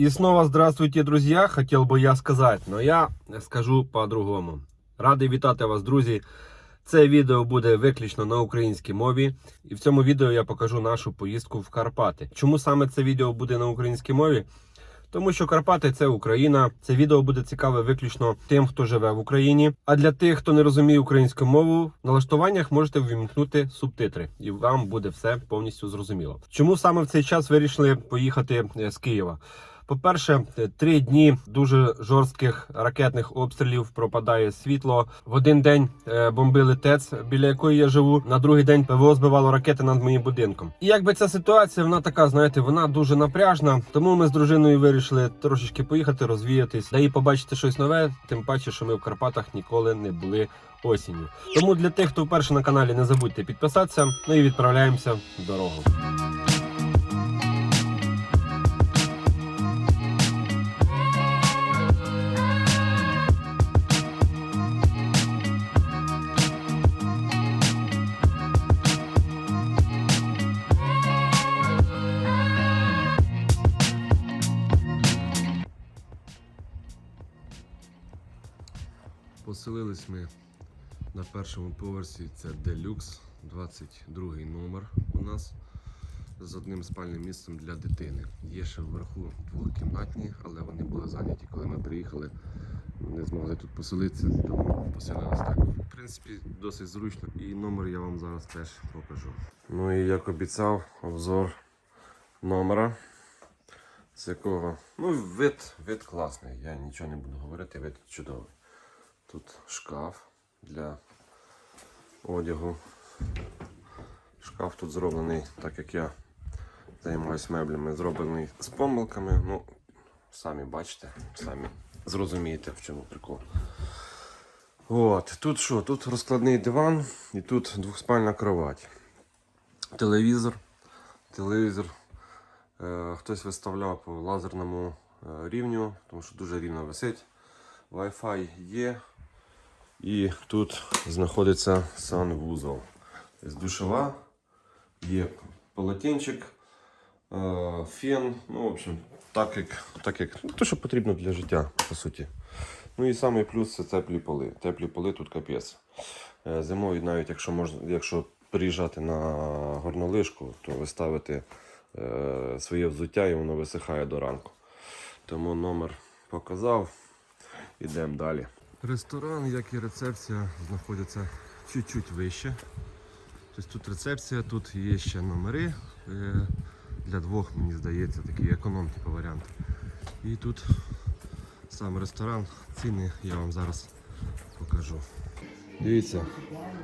И снова здравствуйте, друзья. Хотел бы я сказать, но я скажу по-другому. Радий вітати вас, друзі. Це відео буде виключно на українській мові, і в цьому відео я покажу нашу поїздку в Карпати. Чому саме це відео буде на українській мові? Тому що Карпати це Україна. Це відео буде цікаве виключно тим, хто живе в Україні. А для тих, хто не розуміє українську мову, в налаштуваннях можете ввімкнути субтитри, і вам буде все повністю зрозуміло. Чому саме в цей час вирішили поїхати е, з Києва? По-перше, три дні дуже жорстких ракетних обстрілів пропадає світло. В один день е, бомбили ТЕЦ, біля якої я живу. На другий день ПВО збивало ракети над моїм будинком. І якби ця ситуація, вона така, знаєте, вона дуже напряжна. Тому ми з дружиною вирішили трошечки поїхати, розвіятись, да і побачити щось нове. Тим паче, що ми в Карпатах ніколи не були осінню. Тому для тих, хто вперше на каналі, не забудьте підписатися. Ну і відправляємося в дорогу. Поселились ми на першому поверсі. Це Deluxe, 22 номер у нас з одним спальним місцем для дитини. Є ще вверху двохкімнатні, але вони були зайняті, коли ми приїхали. Не змогли тут поселитися, тому поселилися так. В принципі, досить зручно. І номер я вам зараз теж покажу. Ну і як обіцяв, обзор номера. З якого ну, вид, вид класний. Я нічого не буду говорити, вид чудовий. Тут шкаф для одягу. Шкаф тут зроблений, так як я займаюся меблями, зроблений з помилками. Ну, самі бачите, самі зрозумієте, в чому прикол. От, тут що? Тут розкладний диван і тут двохспальна кровать. Телевізор. Телевізор. Е, хтось виставляв по лазерному е, рівню, тому що дуже рівно висить. Wi-Fi є. І тут знаходиться санвузол. Душова, є полотенчик, е, фен. Ну, в общем, так як, так як ну, те, що потрібно для життя, по суті. Ну і самий плюс це теплі поли. Теплі поли тут капець. Е, Зимою, навіть якщо можна, якщо приїжджати на горнолижку, то ви ставите е, своє взуття і воно висихає до ранку. Тому номер показав. Ідемо далі. Ресторан, як і рецепція, знаходяться чуть-чуть вище. Тобто тут рецепція, тут є ще номери. е, Для двох, мені здається, такі економ типу варіант. І тут сам ресторан, ціни я вам зараз покажу. Дивіться,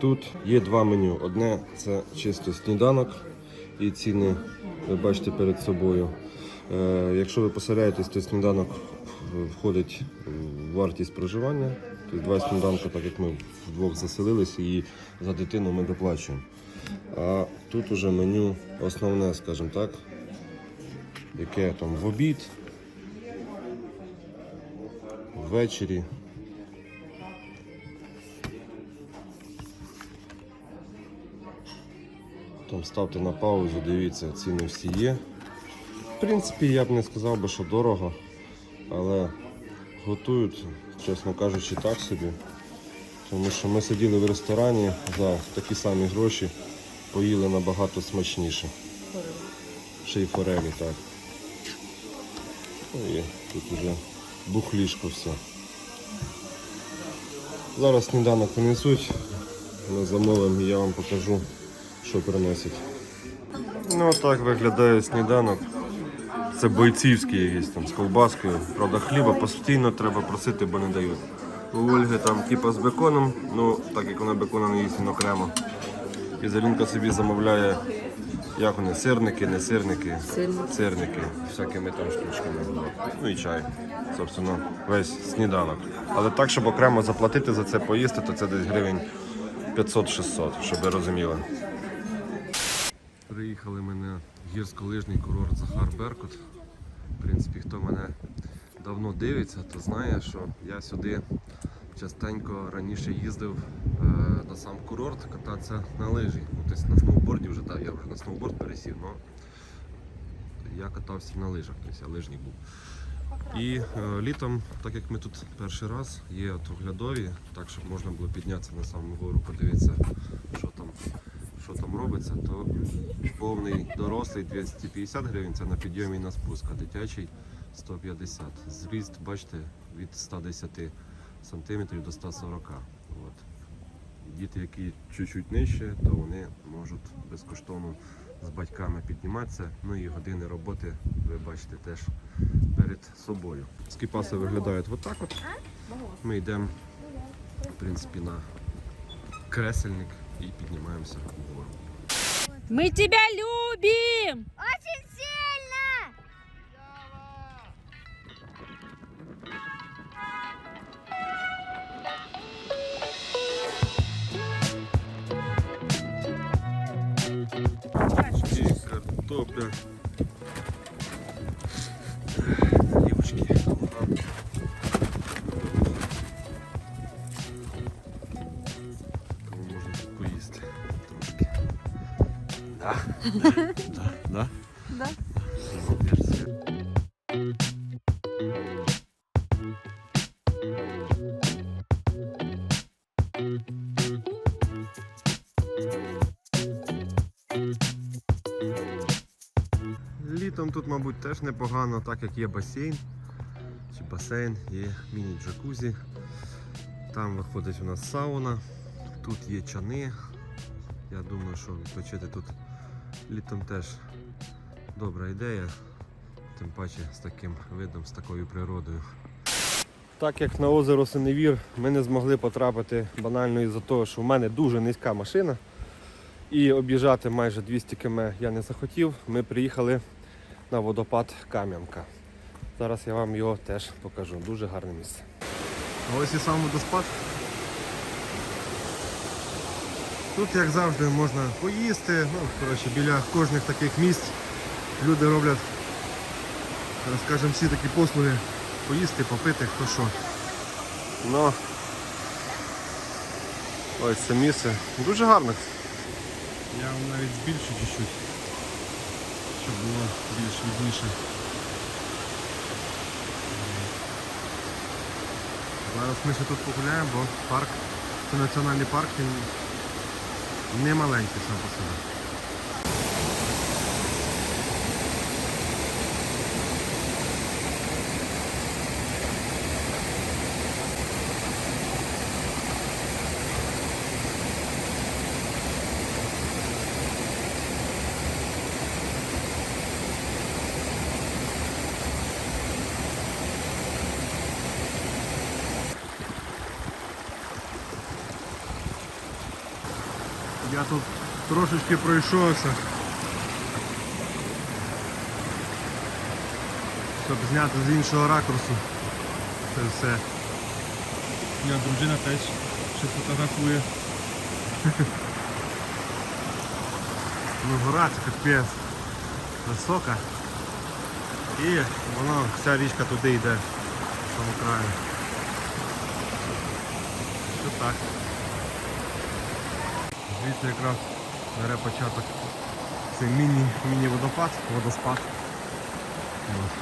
тут є два меню. Одне це чисто сніданок і ціни ви бачите перед собою. Е, якщо ви поселяєтесь, то сніданок входить вартість проживання. Тобто два сніданки, так як ми вдвох заселилися і за дитину ми доплачуємо. А тут уже меню основне, скажімо так, яке там в обід, ввечері. Там ставте на паузу, дивіться, ціни всі є. В принципі, я б не сказав би, що дорого, але готують, чесно кажучи, так собі. Тому що ми сиділи в ресторані за такі самі гроші, поїли набагато смачніше. Ще й форелі, так. Ну і тут вже бухлішко все. Зараз сніданок принесуть, ми замовимо і я вам покажу, що приносять. Ну так виглядає сніданок. Це бойцівський якийсь там з ковбаскою. Правда, хліба постійно треба просити, бо не дають. У Ольги там типа з беконом, ну так як вона бекона не їсть, окремо. І Залінка собі замовляє, як вони, сирники, не сирники, Сирники. сирники, всякими там штучками. Ну і чай. Собственно, весь сніданок. Але так, щоб окремо заплатити за це поїсти, то це десь гривень 500-600, щоб ви розуміли. Приїхали ми на гірськолижний курорт Захар Беркут. В принципі, хто мене давно дивиться, то знає, що я сюди частенько раніше їздив е, на сам курорт кататися на лижі. Ну, тобто на сноуборді вже так, я вже на сноуборд пересів, але я катався на лижах, тобто я лижник був. І е, літом, так як ми тут перший раз, є от оглядові, так щоб можна було піднятися на саму гору, подивитися, що що там робиться, то повний дорослий 250 гривень, це на підйомі і на спуск, а дитячий 150. Зріст, бачите, від 110 сантиметрів до 140. От. Діти, які чуть-чуть нижче, то вони можуть безкоштовно з батьками підніматися. Ну і години роботи, ви бачите, теж перед собою. Скіпаси виглядають отак от. Ми йдемо, в принципі, на кресельник і піднімаємося вгору. Мы тебя любим! Очень сильно! І картопля. Да. Да. Да. Літом тут, мабуть, теж непогано, так як є басейн чи басейн, є міні-джакузі. Там виходить у нас сауна, тут є чани. Я думаю, що відпочити тут літом теж добра ідея, тим паче з таким видом, з такою природою. Так як на озеро Синевір ми не змогли потрапити банально із-за того, що в мене дуже низька машина. І об'їжджати майже 200 км я не захотів. Ми приїхали на водопад Кам'янка. Зараз я вам його теж покажу. Дуже гарне місце. Ось і сам водоспад. Тут, як завжди, можна поїсти. Ну, коротше, біля кожних таких місць люди роблять, скажімо, всі такі послуги поїсти, попити, хто що. Ну, ось це місце. Дуже гарне. Я вам навіть збільшу чуть-чуть, щоб було більш видніше. Зараз ми ще тут погуляємо, бо парк, це національний парк, він не маленький сам по собі. Я тут трошечки пройшовся. Щоб зняти з іншого ракурсу. Це все. Моя дружина теж ще фотографує. Ну гора це капець висока. І воно, вся річка туди йде, в тому краю. Що так. Звідси якраз бере початок цей міні, міні-водопад, водоспад. От.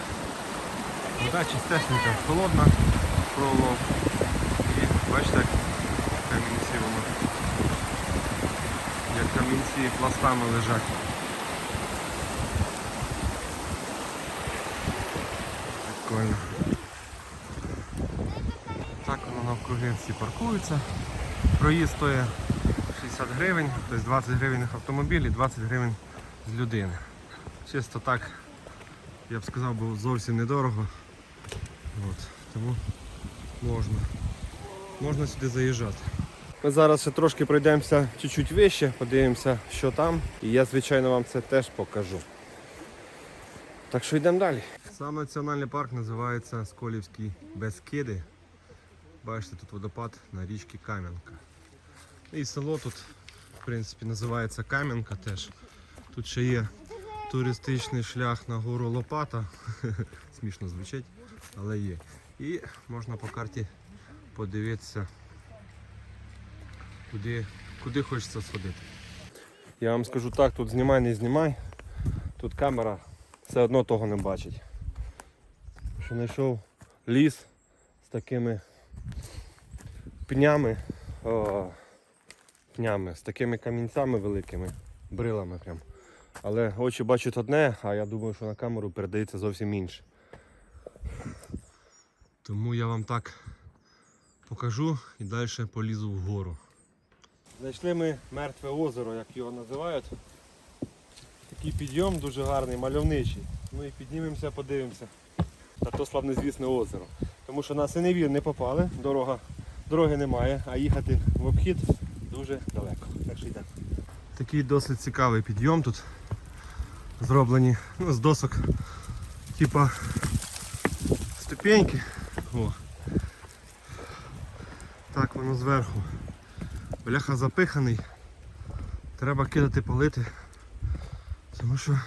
Вода чистесенька, холодна, пролов. І бачите, як камінці воно. Як камінці пластами лежать. Прикольно. Так воно навкруги всі паркуються. Проїзд стоїть 60 гривень, тобто 20 гривень автомобіль і 20 гривень з людини. Чисто так, я б сказав, було зовсім недорого. От, тому можна. Можна сюди заїжджати. Ми зараз ще трошки пройдемося чуть-чуть вище, подивимося, що там. І я, звичайно, вам це теж покажу. Так що йдемо далі. Сам національний парк називається Сколівські Безкиди. Бачите, тут водопад на річці Кам'янка. І село тут, в принципі, називається Кам'янка теж. Тут ще є туристичний шлях на гору Лопата. Смішно звучить, але є. І можна по карті подивитися, куди, куди хочеться сходити. Я вам скажу так, тут знімай, не знімай. Тут камера все одно того не бачить. що знайшов ліс з такими пнями, пнями, з такими камінцями великими, брилами прям. Але очі бачать одне, а я думаю, що на камеру передається зовсім інше. Тому я вам так покажу і далі полізу вгору. Знайшли ми мертве озеро, як його називають. Такий підйом дуже гарний, мальовничий. Ну і піднімемося, подивимося на то славнозвісне озеро. Тому що на Синевір не попали, дорога, дороги немає, а їхати в обхід дуже далеко. Так що йдемо. Такий досить цікавий підйом тут. Зроблені ну, з досок, типа ступеньки. О. Так воно зверху. Бляха запиханий. Треба кидати палити. Тому що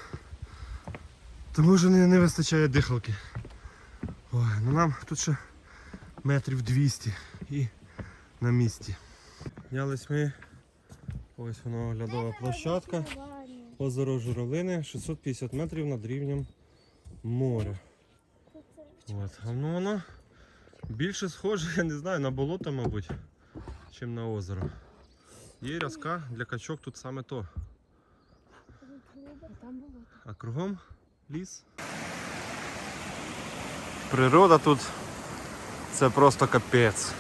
тому що не, не вистачає дихалки. Ой, ну нам тут ще метрів 200 і на місці. Піднялись ми. Ось воно оглядова площадка. Озеро Журавлини 650 метрів над рівнем моря. От. А ну воно більше схоже, я не знаю, на болото, мабуть, чим на озеро. Є рязка для качок тут саме то. А кругом ліс. Природа тут це просто капець.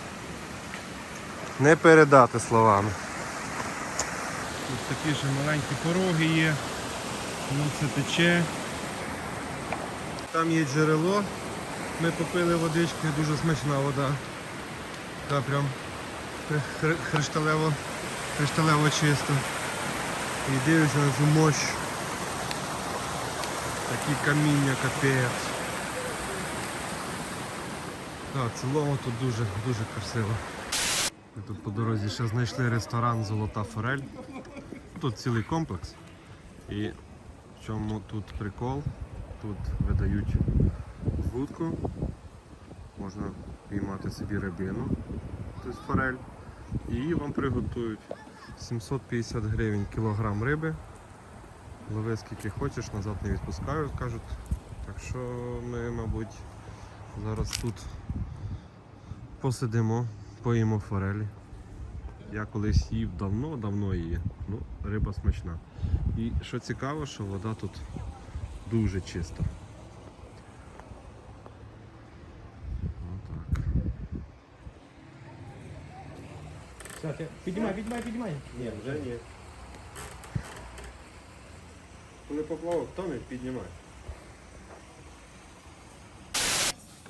Не передати словами. Тут такі ще маленькі пороги є. Ну це тече. Там є джерело. Ми попили водички, дуже смачна вода. Така прям хри- хри- хришталево, хришталево чисто. І дивишся на цю мощ. Такі каміння капець. Так, цілому тут дуже, дуже красиво. Ми тут по дорозі ще знайшли ресторан Золота Форель. Тут цілий комплекс. І в чому тут прикол? Тут видають вудку, можна піймати собі рибину, тобто форель, і її вам приготують. 750 гривень кілограм риби. Лови скільки хочеш, назад не відпускають, кажуть. Так що ми, мабуть, зараз тут посидимо, поїмо форелі. Я колись їв давно-давно її. Ну, риба смачна. І що цікаво, що вода тут дуже чиста. Отак. Піднімай, піднімай, піднімай. Ні, вже ні. Коли поплавок тоне, піднімай.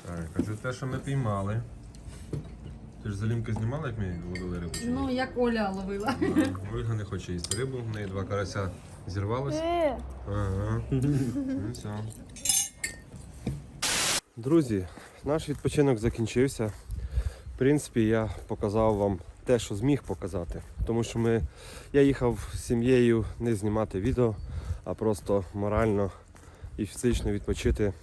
Так, а це те, що ми піймали. Ти ж залімки знімала, як ми ловили рибу? чи ні? Ну, як Оля ловила. Так, Ольга не хоче їсти рибу, в неї два карася зірвалось. Ага. Ну, все. Друзі, наш відпочинок закінчився. В принципі, я показав вам те, що зміг показати. Тому що ми, я їхав з сім'єю не знімати відео, а просто морально і фізично відпочити е,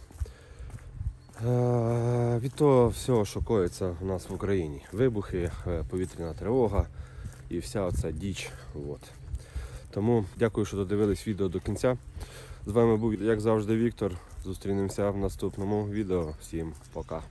від того всього, що коїться у нас в Україні. Вибухи, е, повітряна тривога і вся оця діч. От. Тому дякую, що додивились відео до кінця. З вами був, як завжди, Віктор. Зустрінемося в наступному відео. Всім пока.